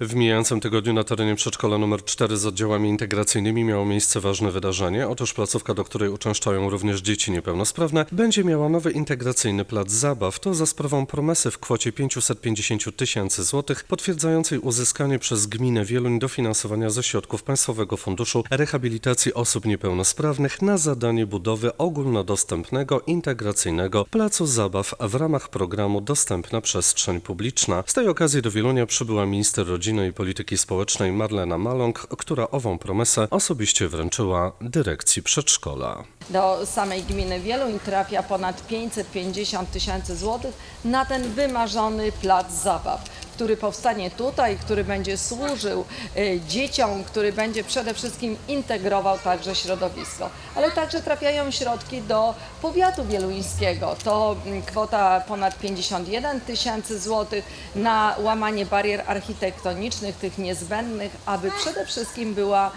W mijającym tygodniu na terenie przedszkola nr 4 z oddziałami integracyjnymi miało miejsce ważne wydarzenie. Otóż placówka, do której uczęszczają również dzieci niepełnosprawne, będzie miała nowy integracyjny plac zabaw. To za sprawą promesy w kwocie 550 tysięcy złotych, potwierdzającej uzyskanie przez gminę Wieluń dofinansowania ze środków Państwowego Funduszu Rehabilitacji Osób Niepełnosprawnych na zadanie budowy ogólnodostępnego, integracyjnego placu zabaw w ramach programu Dostępna Przestrzeń Publiczna. Z tej okazji do Wielunia przybyła minister rodziny i polityki społecznej Marlena Maląg, która ową promesę osobiście wręczyła dyrekcji przedszkola. Do samej gminy Wieluń trafia ponad 550 tysięcy złotych na ten wymarzony plac zabaw, który powstanie tutaj, który będzie służył y, dzieciom, który będzie przede wszystkim integrował także środowisko. Ale także trafiają środki do powiatu wieluńskiego. To mm, kwota ponad 51 tysięcy złotych na łamanie barier architektonicznych, tych niezbędnych, aby przede wszystkim była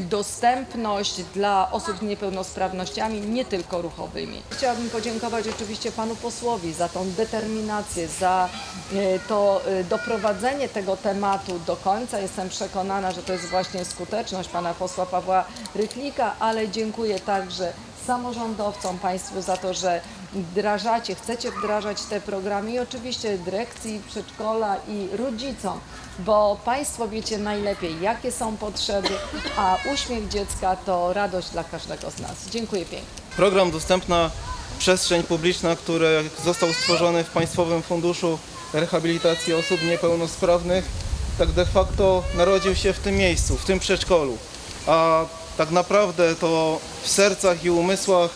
dostępność dla osób z niepełnosprawnościami, nie tylko ruchowymi. Chciałabym podziękować oczywiście panu posłowi za tą determinację, za e, to e, doprowadzenie tego tematu do końca. Jestem przekonana, że to jest właśnie skuteczność pana posła Pawła Rychlika, ale dziękuję także samorządowcom, Państwu za to, że wdrażacie, chcecie wdrażać te programy i oczywiście dyrekcji przedszkola i rodzicom, bo Państwo wiecie najlepiej, jakie są potrzeby, a uśmiech dziecka to radość dla każdego z nas. Dziękuję pięknie. Program Dostępna Przestrzeń Publiczna, który został stworzony w Państwowym Funduszu Rehabilitacji Osób Niepełnosprawnych, tak de facto narodził się w tym miejscu, w tym przedszkolu. A tak naprawdę to w sercach i umysłach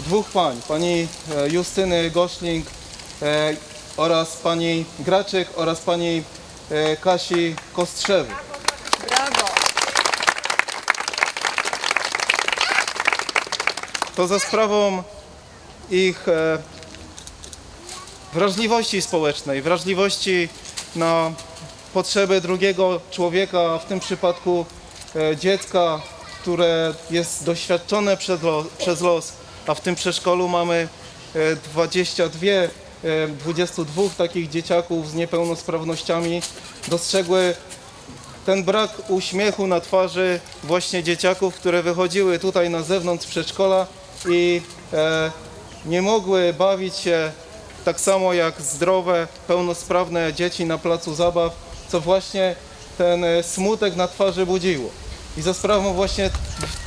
dwóch pań, pani e, Justyny Goszling e, oraz pani Graczyk oraz pani e, Kasi Kostrzewy. Brawo! to za sprawą ich wrażliwości społecznej, wrażliwości na potrzeby drugiego człowieka, w tym przypadku e, dziecka, które jest doświadczone przez los, a w tym przedszkolu mamy e, 22, e, 22 takich dzieciaków z niepełnosprawnościami, dostrzegły ten brak uśmiechu na twarzy właśnie dzieciaków, które wychodziły tutaj na zewnątrz przedszkola i e, nie mogły bawić się tak samo jak zdrowe, pełnosprawne dzieci na placu zabaw, co właśnie ten e, smutek na twarzy budziło. I za sprawą właśnie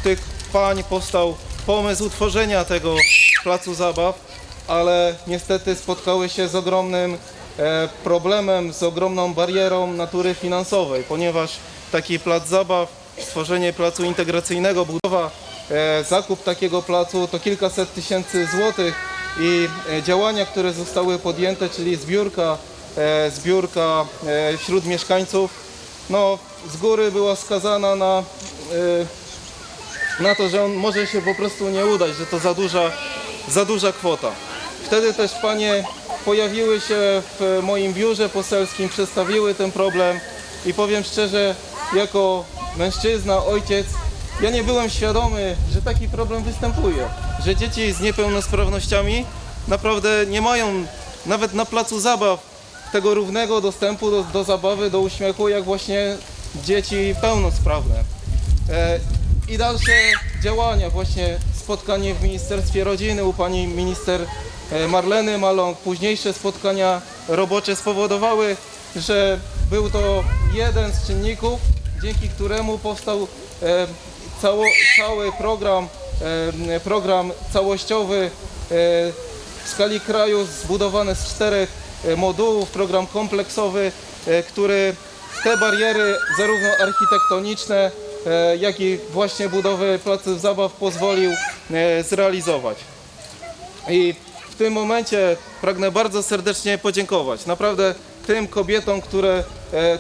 tych pań powstał pomysł utworzenia tego placu zabaw, ale niestety spotkały się z ogromnym e, problemem, z ogromną barierą natury finansowej, ponieważ taki plac zabaw, stworzenie placu integracyjnego, budowa, e, zakup takiego placu to kilkaset tysięcy złotych i e, działania, które zostały podjęte, czyli zbiórka, e, zbiórka e, wśród mieszkańców, no z góry była skazana na na to, że on może się po prostu nie udać, że to za duża, za duża kwota. Wtedy też panie pojawiły się w moim biurze poselskim, przedstawiły ten problem i powiem szczerze, jako mężczyzna, ojciec, ja nie byłem świadomy, że taki problem występuje, że dzieci z niepełnosprawnościami naprawdę nie mają nawet na placu zabaw tego równego dostępu do, do zabawy, do uśmiechu, jak właśnie dzieci pełnosprawne. E, I dalsze działania, właśnie spotkanie w Ministerstwie Rodziny u pani minister e, Marleny Maląg, późniejsze spotkania robocze spowodowały, że był to jeden z czynników, dzięki któremu powstał e, cało, cały program, e, program całościowy e, w skali kraju zbudowany z czterech e, modułów, program kompleksowy, który te bariery zarówno architektoniczne, jak i właśnie budowy placów zabaw pozwolił zrealizować. I w tym momencie pragnę bardzo serdecznie podziękować. Naprawdę tym kobietom, które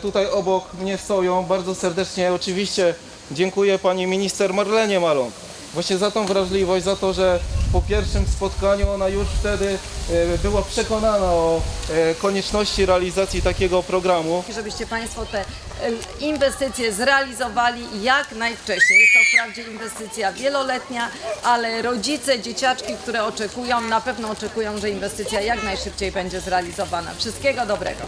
tutaj obok mnie stoją, bardzo serdecznie oczywiście dziękuję pani minister Marlenie Maląg. Właśnie za tą wrażliwość, za to, że po pierwszym spotkaniu ona już wtedy e, była przekonana o e, konieczności realizacji takiego programu. Żebyście Państwo te e, inwestycje zrealizowali jak najwcześniej. Jest to wprawdzie inwestycja wieloletnia, ale rodzice, dzieciaczki, które oczekują, na pewno oczekują, że inwestycja jak najszybciej będzie zrealizowana. Wszystkiego dobrego.